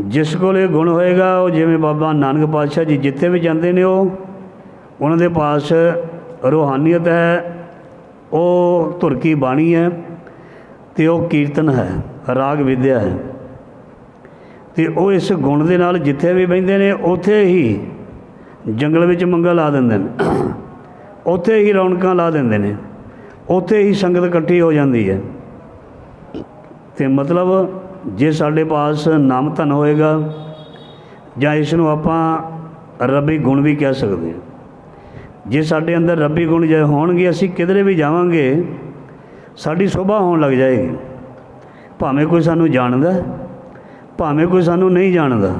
ਜਿਸ ਕੋਲ ਇਹ ਗੁਣ ਹੋਏਗਾ, ਉਹ ਜਿਵੇਂ ਬਾਬਾ ਨਾਨਕ ਪਾਤਸ਼ਾਹ ਜੀ ਜਿੱਥੇ ਵੀ ਜਾਂਦੇ ਨੇ ਉਹ, ਉਹਨਾਂ ਦੇ ਪਾਸ ਰੂਹਾਨੀਅਤ ਹੈ, ਉਹ ਧੁਰ ਕੀ ਬਾਣੀ ਹੈ। ਤੇ ਉਹ ਕੀਰਤਨ ਹੈ, ਰਾਗ ਵਿਦਿਆ ਹੈ। ਤੇ ਉਹ ਇਸ ਗੁਣ ਦੇ ਨਾਲ ਜਿੱਥੇ ਵੀ ਬਹਿੰਦੇ ਨੇ, ਉੱਥੇ ਹੀ ਜੰਗਲ ਵਿੱਚ ਮੰਗਾ ਲਾ ਦਿੰਦੇ ਨੇ। ਉੱਥੇ ਹੀ ਰੌਣਕਾਂ ਲਾ ਦਿੰਦੇ ਨੇ। ਉੱਥੇ ਹੀ ਸੰਗਤ ਇਕੱਠੀ ਹੋ ਜਾਂਦੀ ਹੈ। ਤੇ ਮਤਲਬ ਜੇ ਸਾਡੇ ਪਾਸ ਨਾਮ ਧਨ ਹੋਏਗਾ, ਜਾਂ ਇਸ ਨੂੰ ਆਪਾਂ ਰੱਬੀ ਗੁਣ ਵੀ ਕਹਿ ਸਕਦੇ ਹਾਂ। ਜੇ ਸਾਡੇ ਅੰਦਰ ਰੱਬੀ ਗੁਣ ਜੇ ਹੋਣਗੇ, ਅਸੀਂ ਕਿਧਰੇ ਵੀ ਜਾਵਾਂਗੇ ਸਾਡੀ ਸ਼ੋਭਾ ਹੋਣ ਲੱਗ ਜਾਏਗੀ। ਭਾਵੇਂ ਕੋਈ ਸਾਨੂੰ ਜਾਣਦਾ ਭਾਵੇਂ ਕੋਈ ਸਾਨੂੰ ਨਹੀਂ ਜਾਣਦਾ,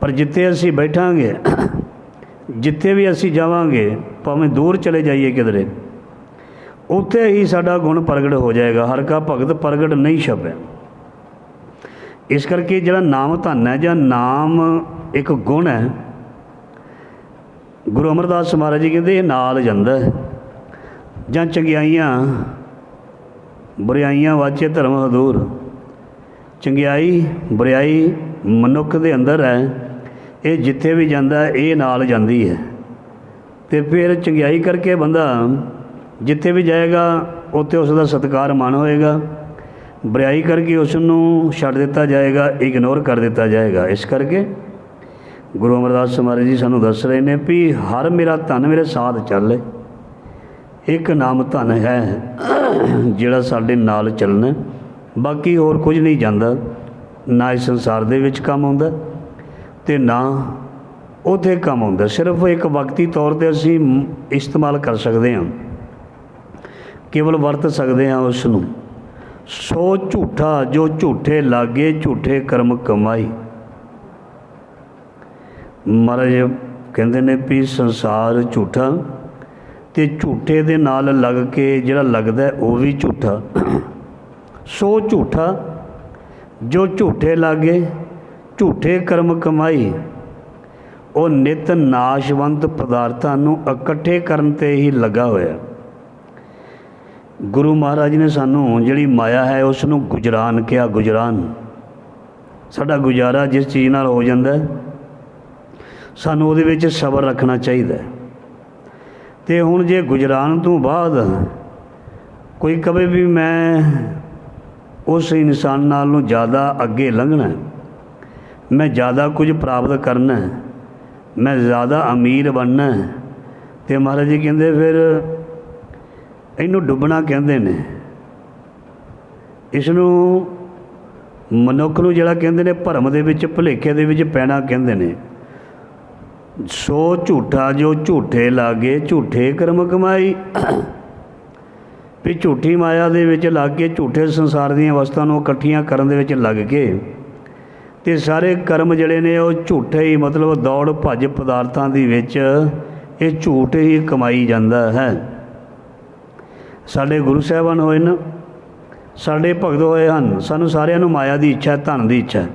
ਪਰ ਜਿੱਥੇ ਅਸੀਂ ਬੈਠਾਂਗੇ, ਜਿੱਥੇ ਵੀ ਅਸੀਂ ਜਾਵਾਂਗੇ, ਭਾਵੇਂ ਦੂਰ ਚਲੇ ਜਾਈਏ ਕਿਧਰੇ, ਉੱਥੇ ਹੀ ਸਾਡਾ ਗੁਣ ਪ੍ਰਗਟ ਹੋ ਜਾਏਗਾ। ਹਰ ਕਾ ਭਗਤ ਪ੍ਰਗਟ ਨਹੀਂ ਛਪੈ ਇਸ ਕਰਕੇ ਜਿਹੜਾ ਨਾਮ ਧਨ ਹੈ, ਜਾਂ ਨਾਮ ਇੱਕ ਗੁਣ ਹੈ, ਗੁਰੂ ਅਮਰਦਾਸ ਮਹਾਰਾਜ ਜੀ ਕਹਿੰਦੇ ਇਹ ਨਾਲ ਜਾਂਦਾ ਜਾਂ ਚੰਗਿਆਈਆਂ ਬੁਰਾਈਆਂ ਵਾਚੇ ਧਰਮ ਹਦੂਰ ਚੰਗਿਆਈ ਬੁਰਾਈ ਮਨੁੱਖ ਦੇ ਅੰਦਰ ਹੈ, ਇਹ ਜਿੱਥੇ ਵੀ ਜਾਂਦਾ, ਇਹ ਨਾਲ ਜਾਂਦੀ ਹੈ। ਤੇ ਫਿਰ ਚੰਗਿਆਈ ਕਰਕੇ ਬੰਦਾ ਜਿੱਥੇ ਵੀ ਜਾਏਗਾ, ਉੱਥੇ ਉਸ ਦਾ ਸਤਿਕਾਰ ਮਾਣ ਹੋਏਗਾ। ਬੁਰਾਈ ਕਰਕੇ ਉਸ ਨੂੰ ਛੱਡ ਦਿੱਤਾ ਜਾਏਗਾ ਇਗਨੋਰ ਕਰ ਦਿੱਤਾ ਜਾਏਗਾ। ਇਸ ਕਰਕੇ ਗੁਰੂ ਅਮਰਦਾਸ ਮਹਾਰਾਜ ਜੀ ਸਾਨੂੰ ਦੱਸ ਰਹੇ ਨੇ ਵੀ ਹਰ ਮੇਰਾ ਧਨ ਮੇਰੇ ਸਾਥ ਚੱਲੇ ਇੱਕ ਨਾਮ ਧਨ ਹੈ ਜਿਹੜਾ ਸਾਡੇ ਨਾਲ ਚੱਲਣਾ ਬਾਕੀ ਹੋਰ ਕੁਝ ਨਹੀਂ ਜਾਂਦਾ। ਨਾ ਇਸ ਸੰਸਾਰ ਦੇ ਵਿੱਚ ਕੰਮ ਆਉਂਦਾ ਤੇ ਨਾ ਉਥੇ ਕੰਮ ਆਉਂਦਾ। ਸਿਰਫ ਇੱਕ ਵਕਤੀ ਤੌਰ ਤੇ ਅਸੀਂ ਇਸਤੇਮਾਲ ਕਰ ਸਕਦੇ ਹਾਂ। ਕੇਵਲ ਵਰਤ ਸਕਦੇ ਹਾਂ ਉਸ ਨੂੰ ਸੋ ਝੂਠਾ, ਜੋ ਝੂਠੇ ਲਾਗੇ, ਝੂਠੇ ਕਰਮ ਕਮਾਈ। ਮਹਾਰਾਜ ਕਹਿੰਦੇ ਨੇ ਵੀ ਸੰਸਾਰ ਝੂਠਾ। ਤੇ ਝੂਠੇ ਦੇ ਨਾਲ ਲੱਗ ਕੇ ਜਿਹੜਾ ਲੱਗਦਾ ਉਹ ਵੀ ਝੂਠਾ। ਸੋ ਝੂਠਾ, ਜੋ ਝੂਠੇ ਲਾਗੇ, ਝੂਠੇ ਕਰਮ ਕਮਾਈ, ਉਹ ਨਿਤ ਨਾਸ਼ਵੰਤ ਪਦਾਰਥਾਂ ਨੂੰ ਇਕੱਠੇ ਕਰਨ ਤੇ ਹੀ ਲੱਗਾ ਹੋਇਆ। ਗੁਰੂ ਮਹਾਰਾਜ ਨੇ ਸਾਨੂੰ ਜਿਹੜੀ ਮਾਇਆ ਹੈ ਉਸ ਨੂੰ ਗੁਜਰਾਨ ਕਿਹਾ, ਗੁਜਰਾਨ। ਸਾਡਾ ਗੁਜ਼ਾਰਾ ਜਿਸ ਚੀਜ਼ ਨਾਲ ਹੋ ਜਾਂਦਾ ਸਾਨੂੰ ਉਹਦੇ ਵਿੱਚ ਸਬਰ ਰੱਖਣਾ ਚਾਹੀਦਾ ਹੈ। ਤੇ ਹੁਣ ਜੇ ਗੁਜਰਾਨ ਤੋਂ ਬਾਅਦ ਕੋਈ ਕਵੇ ਵੀ ਮੈਂ ਉਸ ਇਨਸਾਨ ਨਾਲ ਨੂੰ ਜ਼ਿਆਦਾ ਅੱਗੇ ਲੰਘਣਾ ਮੈਂ ਜ਼ਿਆਦਾ ਕੁਝ ਪ੍ਰਾਪਤ ਕਰਨਾ ਮੈਂ ਜ਼ਿਆਦਾ ਅਮੀਰ ਬਣਨਾ ਹੈ, ਤੇ ਮਹਾਰਾਜ ਜੀ ਕਹਿੰਦੇ ਫਿਰ ਇਹਨੂੰ ਡੁੱਬਣਾ ਕਹਿੰਦੇ ਨੇ। ਇਸ ਨੂੰ ਮਨੁੱਖ ਨੂੰ ਜਿਹੜਾ ਕਹਿੰਦੇ ਨੇ ਭਰਮ ਦੇ ਵਿੱਚ ਭੁਲੇਖੇ ਦੇ ਵਿੱਚ ਪੈਣਾ ਕਹਿੰਦੇ ਨੇ। ਸੋ ਝੂਠਾ ਜੋ ਝੂਠੇ ਲਾਗੇ, ਝੂਠੇ ਕਰਮ ਕਮਾਈ। ਵੀ ਝੂਠੀ ਮਾਇਆ ਦੇ ਵਿੱਚ ਲੱਗ ਕੇ ਝੂਠੇ ਸੰਸਾਰ ਦੀਆਂ ਵਸਤਾਂ ਨੂੰ ਇਕੱਠੀਆਂ ਕਰਨ ਦੇ ਵਿੱਚ ਲੱਗ ਕੇ ਤੇ ਸਾਰੇ ਕਰਮ ਜਿਹੜੇ ਨੇ ਉਹ ਝੂਠੇ ਹੀ, ਮਤਲਬ ਦੌੜ ਭੱਜ ਪਦਾਰਥਾਂ ਦੇ ਵਿੱਚ ਇਹ ਝੂਠ ਹੀ ਕਮਾਈ ਜਾਂਦਾ ਹੈ। ਸਾਡੇ ਗੁਰੂ ਸਾਹਿਬਾਨ ਹੋਏ ਨੇ, ਸਾਡੇ ਭਗਤ ਹੋਏ ਹਨ, ਸਾਨੂੰ ਸਾਰਿਆਂ ਨੂੰ ਮਾਇਆ ਦੀ ਇੱਛਾ, ਧਨ ਦੀ ਇੱਛਾ,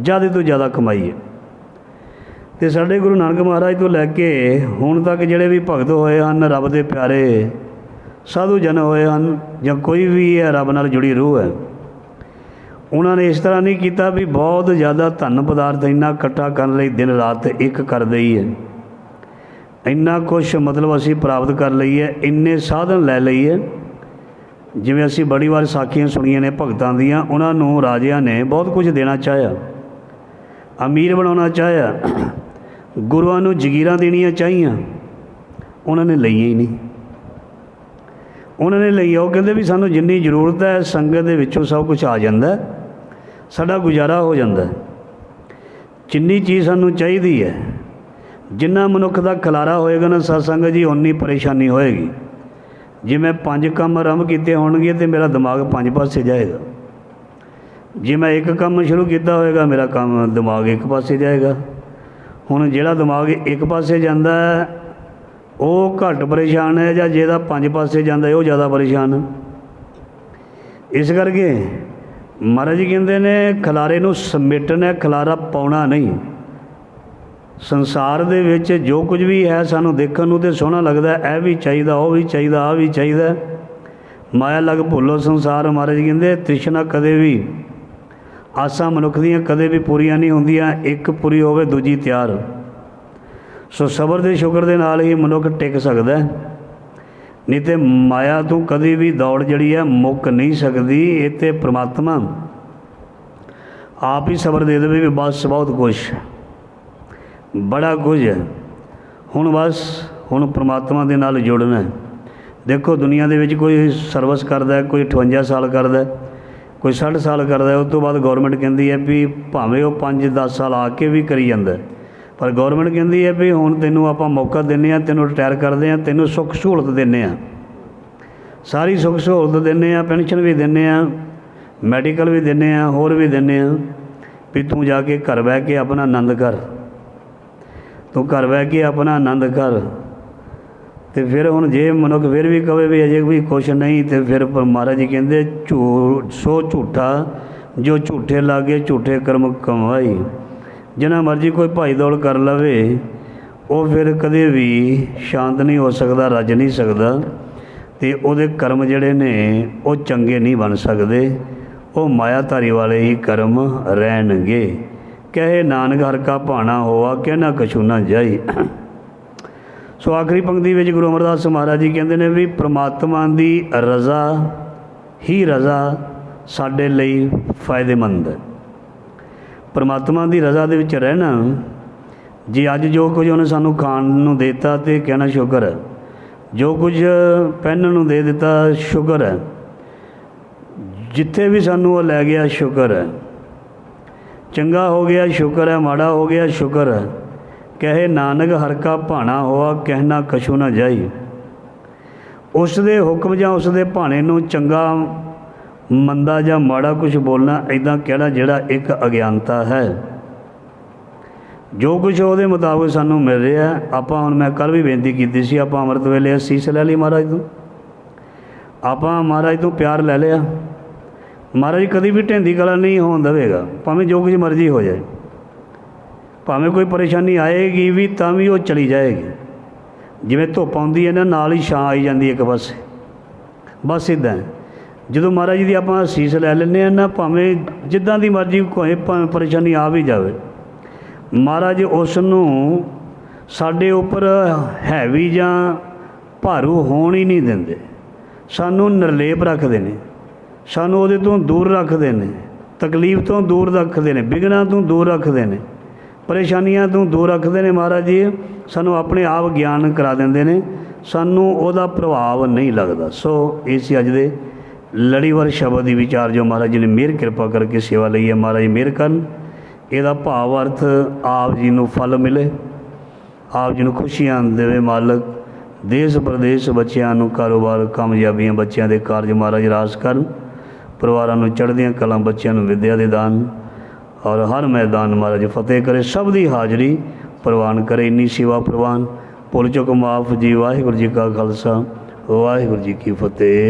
ਜ਼ਿਆਦਾ ਤੋਂ ਜ਼ਿਆਦਾ ਕਮਾਈਏ ਤੇ ਸਾਡੇ ਗੁਰੂ ਨਾਨਕ ਮਹਾਰਾਜ ਤੋਂ ਲੈ ਕੇ ਹੁਣ ਤੱਕ ਜਿਹੜੇ ਵੀ ਭਗਤ ਹੋਏ ਹਨ, ਰੱਬ ਦੇ ਪਿਆਰੇ, ਸਾਧੂ ਜਨ ਹੋਏ ਹਨ ਜਾਂ ਕੋਈ ਵੀ ਹੈ ਰੱਬ ਨਾਲ ਜੁੜੀ ਰੂਹ ਹੈ, ਉਹਨਾਂ ਨੇ ਇਸ ਤਰ੍ਹਾਂ ਨਹੀਂ ਕੀਤਾ ਵੀ ਬਹੁਤ ਜ਼ਿਆਦਾ ਧਨ ਪਦਾਰਥ ਇੰਨਾ ਇਕੱਠਾ ਕਰਨ ਲਈ ਦਿਨ ਰਾਤ ਇੱਕ ਕਰ ਹੀ ਹੈ। ਇੰਨਾ ਕੁਝ ਮਤਲਬ ਅਸੀਂ ਪ੍ਰਾਪਤ ਕਰ ਲਈਏ ਇੰਨੇ ਸਾਧਨ ਲੈ ਲਈਏ ਜਿਵੇਂ ਅਸੀਂ ਬੜੀ ਵਾਰ ਸਾਖੀਆਂ ਸੁਣੀਆਂ ਨੇ ਭਗਤਾਂ ਦੀਆਂ, ਉਹਨਾਂ ਨੂੰ ਰਾਜਿਆਂ ਨੇ ਬਹੁਤ ਕੁਝ ਦੇਣਾ ਚਾਹਿਆ, ਅਮੀਰ ਬਣਾਉਣਾ ਚਾਹਿਆ ਗੁਰੂਆਂ ਨੂੰ ਜਗੀਰਾਂ ਦੇਣੀਆਂ ਚਾਹੀਆਂ। ਉਹਨਾਂ ਨੇ ਲਈਆਂ ਹੀ ਨਹੀਂ। ਉਹਨਾਂ ਨੇ ਲਈ ਉਹ ਕਹਿੰਦੇ ਵੀ ਸਾਨੂੰ ਜਿੰਨੀ ਜ਼ਰੂਰਤ ਹੈ, ਸੰਗਤ ਦੇ ਵਿੱਚੋਂ ਸਭ ਕੁਝ ਆ ਜਾਂਦਾ। ਸਾਡਾ ਗੁਜ਼ਾਰਾ ਹੋ ਜਾਂਦਾ। ਜਿੰਨੀ ਚੀਜ਼ ਸਾਨੂੰ ਚਾਹੀਦੀ ਹੈ, ਜਿੰਨਾ ਮਨੁੱਖ ਦਾ ਖਲਾਰਾ ਹੋਏਗਾ ਨਾ ਸਤਸੰਗ ਜੀ ਉਨੀ ਪਰੇਸ਼ਾਨੀ ਹੋਏਗੀ। ਜੇ ਮੈਂ ਪੰਜ ਕੰਮ ਆਰੰਭ ਕੀਤੇ ਹੋਣਗੇ ਤੇ ਮੇਰਾ ਦਿਮਾਗ ਪੰਜ ਪਾਸੇ ਜਾਏਗਾ। ਜੇ ਮੈਂ ਇੱਕ ਕੰਮ ਸ਼ੁਰੂ ਕੀਤਾ ਹੋਏਗਾ, ਮੇਰਾ ਕੰਮ ਦਿਮਾਗ ਇੱਕ ਪਾਸੇ ਜਾਏਗਾ। ਹੁਣ ਜਿਹੜਾ ਦਿਮਾਗ ਇੱਕ ਪਾਸੇ ਜਾਂਦਾ ਉਹ ਘੱਟ ਪਰੇਸ਼ਾਨ ਹੈ ਜਾਂ ਜਿਹਦਾ ਪੰਜ ਪਾਸੇ ਜਾਂਦਾ ਉਹ ਜ਼ਿਆਦਾ ਪਰੇਸ਼ਾਨ ਇਸ ਕਰਕੇ ਮਹਾਰਾਜ ਕਹਿੰਦੇ ਨੇ ਖਲਾਰੇ ਨੂੰ ਸਮੇਟਣਾ ਹੈ, ਖਲਾਰਾ ਪਾਉਣਾ ਨਹੀਂ। ਸੰਸਾਰ ਦੇ ਵਿੱਚ ਜੋ ਕੁਝ ਵੀ ਹੈ ਸਾਨੂੰ ਦੇਖਣ ਨੂੰ ਤੇ ਸੋਹਣਾ ਲੱਗਦਾ ਇਹ ਵੀ ਚਾਹੀਦਾ ਉਹ ਵੀ ਚਾਹੀਦਾ ਆ ਵੀ ਚਾਹੀਦਾ ਮਾਇਆ ਲਗ ਭੁੱਲੋ ਸੰਸਾਰ ਮਹਾਰਾਜ ਕਹਿੰਦੇ ਤ੍ਰਿਸ਼ਨਾ ਕਦੇ ਵੀ ਆਸਾਂ ਮਨੁੱਖ ਦੀਆਂ ਕਦੇ ਵੀ ਪੂਰੀਆਂ ਨਹੀਂ ਹੁੰਦੀਆਂ, ਇੱਕ ਪੂਰੀ ਹੋਵੇ, ਦੂਜੀ ਤਿਆਰ। ਸੋ ਸਬਰ ਦੇ ਸ਼ੁਕਰ ਦੇ ਨਾਲ ਹੀ ਮਨੁੱਖ ਟਿਕ ਸਕਦਾ ਹੈ। ਨਹੀਂ ਤੇ ਮਾਇਆ ਤੋਂ ਕਦੇ ਵੀ ਦੌੜ ਜਿਹੜੀ ਹੈ, ਮੁੱਕ ਨਹੀਂ ਸਕਦੀ, ਇਹ ਤੇ ਪ੍ਰਮਾਤਮਾ ਆਪ ਹੀ ਸਬਰ ਦੇ ਦੇਵੇ ਵੀ ਬਸ ਬਹੁਤ ਕੁਛ ਬੜਾ ਕੁਝ ਹੈ। ਹੁਣ ਬਸ, ਹੁਣ ਪ੍ਰਮਾਤਮਾ ਦੇ ਨਾਲ ਜੁੜਨਾ ਹੈ। ਦੇਖੋ ਦੁਨੀਆ ਦੇ ਵਿੱਚ ਕੋਈ ਸਰਵਿਸ ਕਰਦਾ ਕੋਈ 58 ਸਾਲ ਕਰਦਾ ਕੋਈ 60 ਸਾਲ ਕਰਦਾ ਹੈ, ਉਸ ਤੋਂ ਬਾਅਦ ਗਵਰਨਮੈਂਟ ਕਹਿੰਦੀ ਹੈ ਵੀ ਭਾਵੇਂ ਉਹ 5-10 ਸਾਲ ਆ ਕੇ ਵੀ ਕਰੀ ਜਾਂਦਾ ਪਰ ਗਵਰਨਮੈਂਟ ਕਹਿੰਦੀ ਹੈ ਵੀ ਹੁਣ ਤੈਨੂੰ ਆਪਾਂ ਮੌਕਾ ਦਿੰਨੇ ਆ ਤੈਨੂੰ ਰਿਟਾਇਰ ਕਰਦੇ ਆ ਤੈਨੂੰ ਸੁੱਖ ਸਹੂਲਤ ਦਿੰਨੇ ਆ ਸਾਰੀ ਸੁੱਖ ਸਹੂਲਤ ਦਿੰਨੇ ਆ ਪੈਨਸ਼ਨ ਵੀ ਦਿੰਨੇ ਆ ਮੈਡੀਕਲ ਵੀ ਦਿੰਨੇ ਆ ਹੋਰ ਵੀ ਦਿੰਨੇ ਆ ਵੀ ਤੂੰ ਜਾ ਕੇ ਘਰ ਬਹਿ ਕੇ ਆਪਣਾ ਆਨੰਦ ਕਰ। ਤੂੰ ਘਰ ਬਹਿ ਕੇ ਆਪਣਾ ਆਨੰਦ ਕਰ। ਤੇ ਫਿਰ ਹੁਣ ਜੇ ਮਨੁੱਖ ਫਿਰ ਵੀ ਕਵੇ ਵੀ ਅਜੇ ਵੀ ਕੁਛ ਨਹੀਂ, ਤੇ ਫਿਰ ਮਹਾਰਾਜ ਜੀ ਕਹਿੰਦੇ, ਝੂ, ਸੋ ਝੂਠਾ, ਜੋ ਝੂਠੇ ਲਾਗੇ ਝੂਠੇ ਕਰਮ ਕਮਾਈ ਜਿੰਨਾ ਮਰਜ਼ੀ ਕੋਈ ਭਾਈ ਦੌੜ ਕਰ ਲਵੇ, ਉਹ ਫਿਰ ਕਦੇ ਵੀ ਸ਼ਾਂਤ ਨਹੀਂ ਹੋ ਸਕਦਾ, ਰੱਜ ਨਹੀਂ ਸਕਦਾ। ਤੇ ਉਹਦੇ ਕਰਮ ਜਿਹੜੇ ਨੇ, ਉਹ ਚੰਗੇ ਨਹੀਂ ਬਣ ਸਕਦੇ। ਉਹ ਮਾਇਆ ਧਾਰੀ ਵਾਲੇ ਹੀ ਕਰਮ ਰਹਿਣਗੇ। ਕਹੇ ਨਾਨਕ, ਹਰ ਕਾ ਭਾਣਾ ਹੋਆ ਕਹਿਣਾ ਕਛੂ ਨਾ ਜਾਈ। ਸੋ ਆਖਰੀ ਪੰਕਤੀ ਵਿੱਚ ਗੁਰੂ ਅਮਰਦਾਸ ਮਹਾਰਾਜ ਜੀ ਕਹਿੰਦੇ ਨੇ ਵੀ ਪ੍ਰਮਾਤਮਾ ਦੀ ਰਜ਼ਾ ਹੀ ਰਜ਼ਾ ਸਾਡੇ ਲਈ ਫਾਇਦੇਮੰਦ ਹੈ। ਪ੍ਰਮਾਤਮਾ ਦੀ ਰਜ਼ਾ ਦੇ ਵਿੱਚ ਰਹਿਣਾ, ਜੇ ਅੱਜ ਜੋ ਕੁਝ ਉਹਨੇ ਸਾਨੂੰ ਖਾਣ ਨੂੰ ਦਿੱਤਾ ਤੇ ਕਹਿਣਾ ਸ਼ੁਕਰ ਹੈ। ਜੋ ਕੁਝ ਪਹਿਨਣ ਨੂੰ ਦੇ ਦਿੱਤਾ, ਸ਼ੁਕਰ ਹੈ। ਜਿੱਥੇ ਵੀ ਸਾਨੂੰ ਉਹ ਲੈ ਗਿਆ, ਸ਼ੁਕਰ ਹੈ। ਚੰਗਾ ਹੋ ਗਿਆ, ਸ਼ੁਕਰ ਹੈ। ਮਾੜਾ ਹੋ ਗਿਆ, ਸ਼ੁਕਰ ਹੈ। ਕਹੇ, ਨਾਨਕ, ਹਰ ਕਾ ਭਾਣਾ ਹੋਆ ਕਹਿਣਾ ਕਛੂ ਨਾ ਜਾਈ। ਉਸ ਦੇ ਹੁਕਮ ਜਾਂ ਉਸ ਦੇ ਭਾਣੇ ਨੂੰ ਚੰਗਾ, ਮੰਦਾ ਜਾਂ ਮਾੜਾ ਕੁਝ ਬੋਲਣਾ ਐਦਾਂ ਕਿਹੜਾ ਜਿਹੜਾ ਇੱਕ ਅਗਿਆਨਤਾ ਹੈ? ਜੋ ਕੁਝ ਉਹਦੇ ਮੁਤਾਬਕ ਸਾਨੂੰ ਮਿਲ ਰਿਹਾ ਆਪਾਂ ਹੁਣ ਮੈਂ ਕੱਲ ਵੀ ਬੇਨਤੀ ਕੀਤੀ ਸੀ, ਆਪਾਂ ਅੰਮ੍ਰਿਤ ਵੇਲੇ ਅਸੀਸ ਲੈ ਲਈ ਮਹਾਰਾਜ ਤੋਂ। ਆਪਾਂ ਮਹਾਰਾਜ ਤੋਂ ਪਿਆਰ ਲੈ ਲਿਆ। ਮਹਾਰਾਜ ਕਦੀ ਵੀ ਢੈਂਦੀ ਗਲਾ ਨਹੀਂ ਹੋਣ ਦੇਵੇਗਾ, ਭਾਵੇਂ ਜੋ ਕੁਝ ਮਰਜ਼ੀ ਹੋ ਜਾਏ। ਭਾਵੇਂ ਕੋਈ ਪਰੇਸ਼ਾਨੀ ਆਏਗੀ ਵੀ ਤਾਂ ਵੀ ਉਹ ਚਲੀ ਜਾਏਗੀ। ਜਿਵੇਂ ਧੁੱਪ ਆਉਂਦੀ ਹੈ ਨਾ, ਨਾਲ ਹੀ ਛਾਂ ਆਈ ਜਾਂਦੀ ਹੈ ਇੱਕ ਪਾਸੇ। ਬਸ ਇਦਾਂ ਜਦੋਂ ਮਹਾਰਾਜ ਜੀ ਦੀ ਆਪਾਂ ਅਸੀਸ ਲੈ ਲੈਂਦੇ ਆ ਨਾ, ਭਾਵੇਂ ਜਿੱਦਾਂ ਦੀ ਮਰਜ਼ੀ ਕੋਈ ਭਾਵੇਂ ਪਰੇਸ਼ਾਨੀ ਆ ਵੀ ਜਾਵੇ, ਮਹਾਰਾਜ ਉਸ ਨੂੰ ਸਾਡੇ ਉੱਪਰ ਹੈਵੀ ਜਾਂ ਭਾਰੂ ਹੋਣ ਹੀ ਨਹੀਂ ਦਿੰਦੇ। ਸਾਨੂੰ ਨਿਰਲੇਪ ਰੱਖਦੇ ਨੇ। ਸਾਨੂੰ ਉਹਦੇ ਤੋਂ ਦੂਰ ਰੱਖਦੇ ਨੇ। ਤਕਲੀਫ ਤੋਂ ਦੂਰ ਰੱਖਦੇ ਨੇ। ਵਿਘਨਾਂ ਤੋਂ ਦੂਰ ਰੱਖਦੇ ਨੇ। ਪਰੇਸ਼ਾਨੀਆਂ ਤੋਂ ਦੂਰ ਰੱਖਦੇ ਨੇ ਮਹਾਰਾਜ ਜੀ, ਸਾਨੂੰ ਆਪਣੇ ਆਪ ਗਿਆਨ ਕਰਾ ਦਿੰਦੇ ਨੇ, ਸਾਨੂੰ ਉਹਦਾ ਪ੍ਰਭਾਵ ਨਹੀਂ ਲੱਗਦਾ। ਸੋ ਇਹ ਸੀ ਅੱਜ ਦੇ ਲੜੀਵਰ ਸ਼ਬਦ ਦੀ ਵਿਚਾਰ ਜੋ ਮਹਾਰਾਜ ਜੀ ਨੇ ਮਿਹਰ ਕਿਰਪਾ ਕਰਕੇ ਸੇਵਾ ਲਈ ਹੈ। ਮਹਾਰਾਜ ਮਿਹਰ ਕਰਨ, ਇਹਦਾ ਭਾਵ ਅਰਥ ਆਪ ਜੀ ਨੂੰ ਫਲ ਮਿਲੇ, ਆਪ ਜੀ ਨੂੰ ਖੁਸ਼ੀਆਂ ਦੇਵੇ ਮਾਲਕ। ਦੇਸ਼ ਪ੍ਰਦੇਸ਼ ਬੱਚਿਆਂ ਨੂੰ ਕਾਰੋਬਾਰ ਕਾਮਯਾਬੀਆਂ ਬੱਚਿਆਂ ਦੇ ਕਾਰਜ ਮਹਾਰਾਜ ਰਾਸ ਕਰਨ, ਪਰਿਵਾਰਾਂ ਨੂੰ ਚੜ੍ਹਦੀਆਂ ਕਲਾਂ ਬੱਚਿਆਂ ਨੂੰ ਵਿੱਦਿਆ ਦੇ ਦਾਨ ਔਰ ਹਰ ਮੈਦਾਨ ਮਹਾਰਾਜ ਫਤਿਹ ਕਰੇ, ਸਭ ਦੀ ਹਾਜ਼ਰੀ ਪ੍ਰਵਾਨ ਕਰੇ, ਇੰਨੀ ਸੇਵਾ ਪ੍ਰਵਾਨ। ਭੁੱਲ ਚੁੱਕ ਮਾਫ ਜੀ, ਵਾਹਿਗੁਰੂ ਜੀ ਕਾ ਖਾਲਸਾ, ਵਾਹਿਗੁਰੂ ਜੀ ਕੀ ਫਤਿਹ।